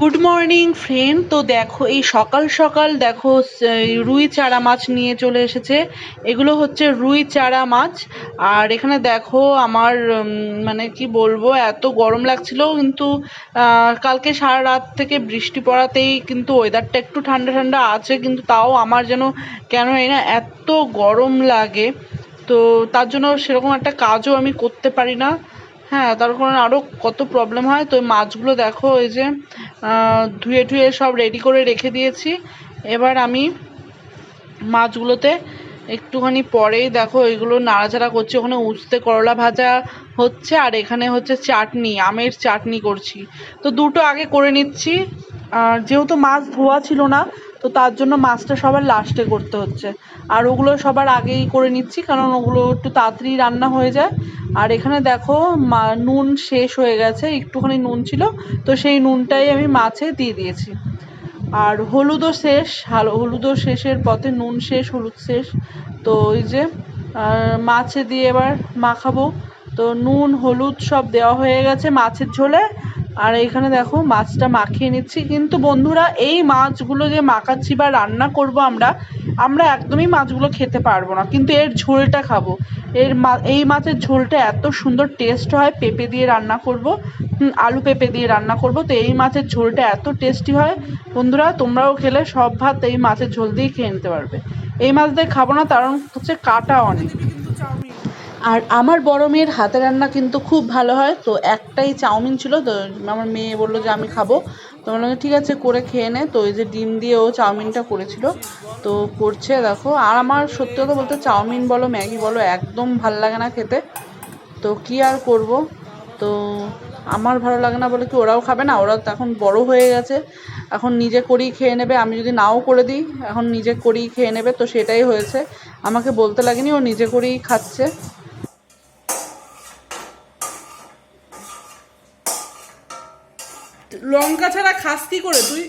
Good morning friend তো দেখো, এই সকাল সকাল দেখো রুই চারা মাছ নিয়ে চলে এসেছে। এগুলো হচ্ছে রুই চারা মাছ। আর এখানে দেখো, আমার মানে কি বলব, এত গরম লাগছিল, কিন্তু কালকে সারা রাত থেকে বৃষ্টি পড়াতেই কিন্তু ওয়েদারটা একটু ঠান্ডা ঠান্ডা আছে, কিন্তু তাও আমার যেন কেন এই না এত গরম লাগে। তো তার জন্য সেরকম একটা কাজও আমি করতে পারি না। হ্যাঁ তার কারণে আরও কত প্রবলেম হয়। তো মাছগুলো দেখো, এই যে ধুয়ে টুয়ে সব রেডি করে রেখে দিয়েছি। এবার আমি মাছগুলোতে একটুখানি পরেই দেখো, এগুলো নাড়াচাড়া করছি। ওখানে উস্তে করলা ভাজা হচ্ছে, আর এখানে হচ্ছে চাটনি, আমের চাটনি করছি। তো দুটো আগে করে নিচ্ছি। আর যেহেতু মাছ ধোয়া ছিল না, তো তার জন্য মাছটা সবার লাস্টে করতে হচ্ছে। আর ওগুলো সবার আগেই করে নিচ্ছি, কারণ ওগুলো একটু তাড়াতাড়ি রান্না হয়ে যায়। আর এখানে দেখো, মা, নুন শেষ হয়ে গেছে, একটুখানি নুন ছিল, তো সেই নুনটাই আমি মাছে দিয়ে দিয়েছি। আর হলুদও শেষ, হাল- হলুদও শেষের পথে নুন শেষ, হলুদ শেষ। তো ওই যে মাছে দিয়ে এবার মাখাবো। তো নুন, হলুদ সব দেওয়া হয়ে গেছে মাছের ঝোলে। আর এইখানে দেখো, মাছটা মাখিয়ে নিচ্ছি। কিন্তু বন্ধুরা, এই মাছগুলো যে মাখাচ্ছি বা রান্না করব আমরা আমরা একদমই মাছগুলো খেতে পারব না, কিন্তু এর ঝোলটা খাব। এর এই মাছের ঝোলটা এত সুন্দর টেস্ট হয়, পেঁপে দিয়ে রান্না করব আলু পেঁপে দিয়ে রান্না করব, তো এই মাছের ঝোলটা এত টেস্টি হয়। বন্ধুরা, তোমরাও খেলে, সব ভাত এই মাছের ঝোল দিয়েই খেয়ে নিতে পারবে। এই মাছ দিয়ে খাব না কারণ হচ্ছে কাটা অনেক। আর আমার বড় মেয়ের হাতে রান্না কিন্তু খুব ভালো হয়, তো একটাই চাউমিন ছিল, তো আমার মেয়ে বলল যে আমি খাব। তো বললাম ঠিক আছে, করে খেয়ে নে। তো এই যে ডিম দিয়ে ও চাউমিনটা করেছিল। তো করছে, দেখো। আর আমার সত্যি কথা বলতে চাউমিন বলো, ম্যাগি বলো, একদম ভালো লাগে না খেতে। তো কি আর করব? তো আমার ভালো লাগে না বলে কি ওরাও খাবে না? ওরা তো এখন বড় হয়ে গেছে। এখন নিজে করেই খেয়ে নেবে। আমি যদি নাও করে দিই, এখন নিজে করেই খেয়ে নেবে। তো সেটাই হয়েছে। আমাকে বলতে লাগেনি, ও নিজে করেই খাচ্ছে। লঙ্কা ছাড়া খাস কি করে তুই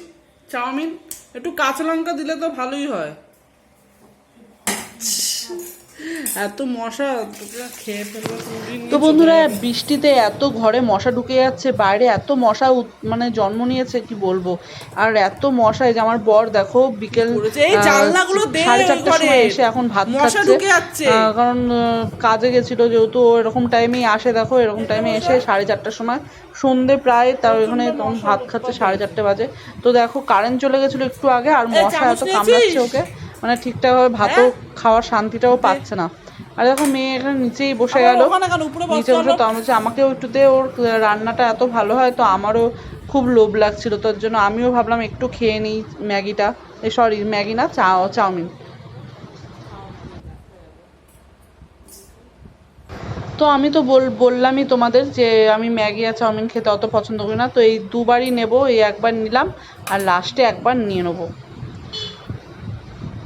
চাউমিন একটু কাঁচা লঙ্কা দিলে তো ভালোই হয়। এত মশা খেয়ে ফেলব তো বন্ধুরা বৃষ্টিতে এত ঘরে মশা ঢুকে যাচ্ছে বাইরে এত মশা মানে জন্ম নিয়েছে কি বলব? আর এত মশা যে আমার বর দেখো বিকেল সাড়ে চারটার সময় এসে এখন ভাত খাচ্ছে। কারণ কাজে গেছিল যেহেতু ও এরকম টাইমেই আসে দেখো এরকম টাইমে এসে সাড়ে চারটার সময়। সন্ধে প্রায় তার ওখানে তখন ভাত খাচ্ছে সাড়ে চারটে বাজে। তো দেখো কারেন্ট চলে গেছিল একটু আগে আর মশা এত কামড়াচ্ছে ওকে। মানে ঠিকঠাকভাবে ভাতও হ্যাঁ? খাওয়ার শান্তিটাও পাচ্ছে না। আর দেখো মেয়ে এখানে নিচেই বসে গেল। নিচে বসে? তো আমি আমাকেও একটু দে ওর রান্নাটা এত ভালো হয় তো আমারও খুব লোভ লাগছিল। তার জন্য আমিও ভাবলাম একটু খেয়ে নিই ম্যাগিটা। সরি ম্যাগি না চা চাউমিন। তো আমি তো বল বললামই তোমাদের যে আমি ম্যাগি আর চাউমিন খেতে অত পছন্দ করি না। তো এই দুবারই নেব এই একবার নিলাম আর লাস্টে একবার নিয়ে নেব।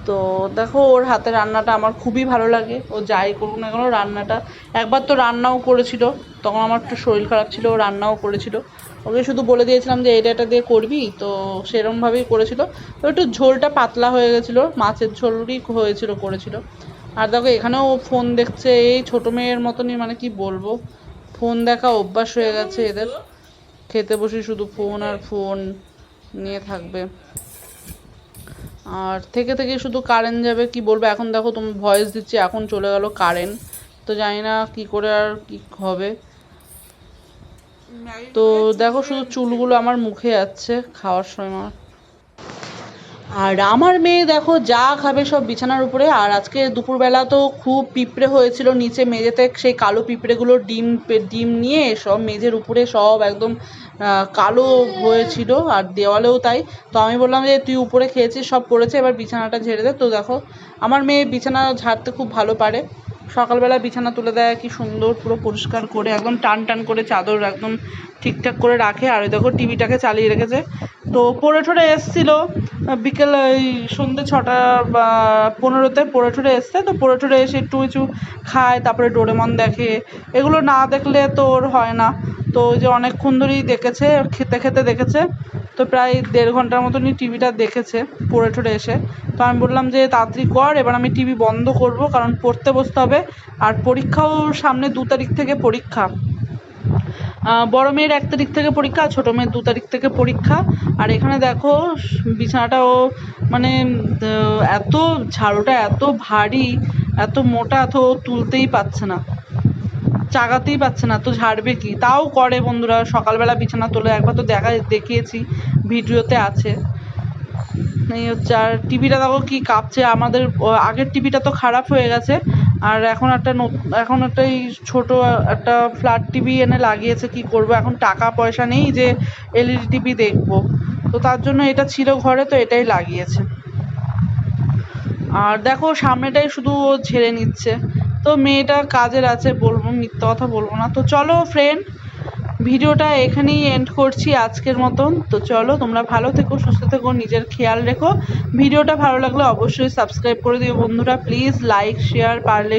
তো দেখো, ওর হাতে রান্নাটা আমার খুবই ভালো লাগে। ও যাই করুক না কেন, রান্নাটা একবার তো রান্নাও করেছিল, তখন আমার একটু শরীর খারাপ ছিল, ও রান্নাও করেছিল। ওকে শুধু বলে দিয়েছিলাম যে, এটা এটা দিয়ে করবি? তো সেরমভাবেই করেছিল। তো একটু ঝোলটা পাতলা হয়ে গেছিল, মাছের ঝোলই হয়েছিল, করেছিল। আর দেখো, এখানেও ও ফোন দেখছে, এই ছোটো মেয়ের মতনই মানে কি বলব? ফোন দেখা অভ্যাস হয়ে গেছে এদের। খেতে বসে শুধু ফোন আর ফোন নিয়ে থাকবে। আর থেকে থেকে শুধু কারেন্ট যাবে, কি বলব? এখন দেখো তুমি ভয়েস দিচ্ছি, এখন চলে গেল কারেন্ট তো জানি না কি করে আর কি হবে। তো দেখো শুধু চুলগুলো আমার মুখে যাচ্ছে, খাওয়ার সময় আমার। আর আমার মেয়ে দেখো যা খাবে সব বিছানার উপরে। আর আজকে দুপুরবেলা তো খুব পিঁপড়ে হয়েছিল নিচে মেঝেতে, সেই কালো পিঁপড়েগুলো ডিম ডিম নিয়ে সব মেঝের উপরে সব একদম কালো হয়েছিল আর দেওয়ালেও তাই। তো আমি বললাম যে, তুই উপরে খেয়েছিস, সব পড়েছে, এবার বিছানাটা ঝেড়ে দে। তো দেখো, আমার মেয়ে বিছানা ঝাড়তে খুব ভালো পারে। সকালবেলা বিছানা তুলে দেয় কি সুন্দর, পুরো পরিষ্কার করে, একদম টান টান করে চাদর একদম ঠিকঠাক করে রাখে। আর ওই দেখো, টিভিটাকে চালিয়ে রেখেছে। তো পড়ে ঠরে এসছিল, বিকেল ওই সন্ধ্যে ছটা বা পনেরোতে পড়ে ঠরে এসছে। তো পড়ে ঠরে এসে একটু কিছু খায়, তারপরে ডোরেমন দেখে। এগুলো না দেখলে তো ওর হয় না। তো ওই যে অনেকক্ষণ ধরেই দেখেছে, খেতে খেতে দেখেছে, তো প্রায় দেড় ঘণ্টার মতনই টিভিটা দেখেছে, পড়ে ঠরে এসে। তো আমি বললাম যে, তাড়াতাড়ি কর, এবার আমি টিভি বন্ধ করব, কারণ পড়তে বসতে হবে। আর পরীক্ষাও সামনে দু তারিখ থেকে পরীক্ষা। বড় মেয়ের এক তারিখ থেকে পরীক্ষা ছোটো মেয়ের দু তারিখ থেকে পরীক্ষা। আর এখানে দেখো, বিছানাটাও মানে এত ঝাড়ুটা এত ভারী, এত মোটা, তো তুলতেই পারছে না। চাগাতেই পারছে না, তো ঝাড়বে কি? তাও করে বন্ধুরা, সকালবেলা বিছানা তোলে একবার তো দেখা দেখিয়েছি, ভিডিওতে আছে। এই হচ্ছে, আর টিভিটা দেখো কি কাঁপছে, আমাদের আগের টিভিটা তো খারাপ হয়ে গেছে, আর এখন একটা এখন একটা এই ছোট একটা ফ্ল্যাট টিভি এনে লাগিয়েছে, কি করব? এখন টাকা পয়সা নেই যে এলইডি টিভি দেখব। তো তার জন্য এটা ছিল ঘরে, তো এটাই লাগিয়েছে। আর দেখো, সামনেটাই শুধু ও ঝেড়ে নিচ্ছে। তো মেয়েটা কাজের আছে বলব মিথ্যা কথা বলব না। তো চলো ফ্রেন্ড ভিডিওটা এখানেই এন্ড করছি আজকের মতন। তো চলো, তোমরা ভালো থেকো, সুস্থ থেকো, নিজের খেয়াল রেখো। ভিডিওটা ভালো লাগলে অবশ্যই সাবস্ক্রাইব করে দিও বন্ধুরা। প্লিজ লাইক শেয়ার পারলে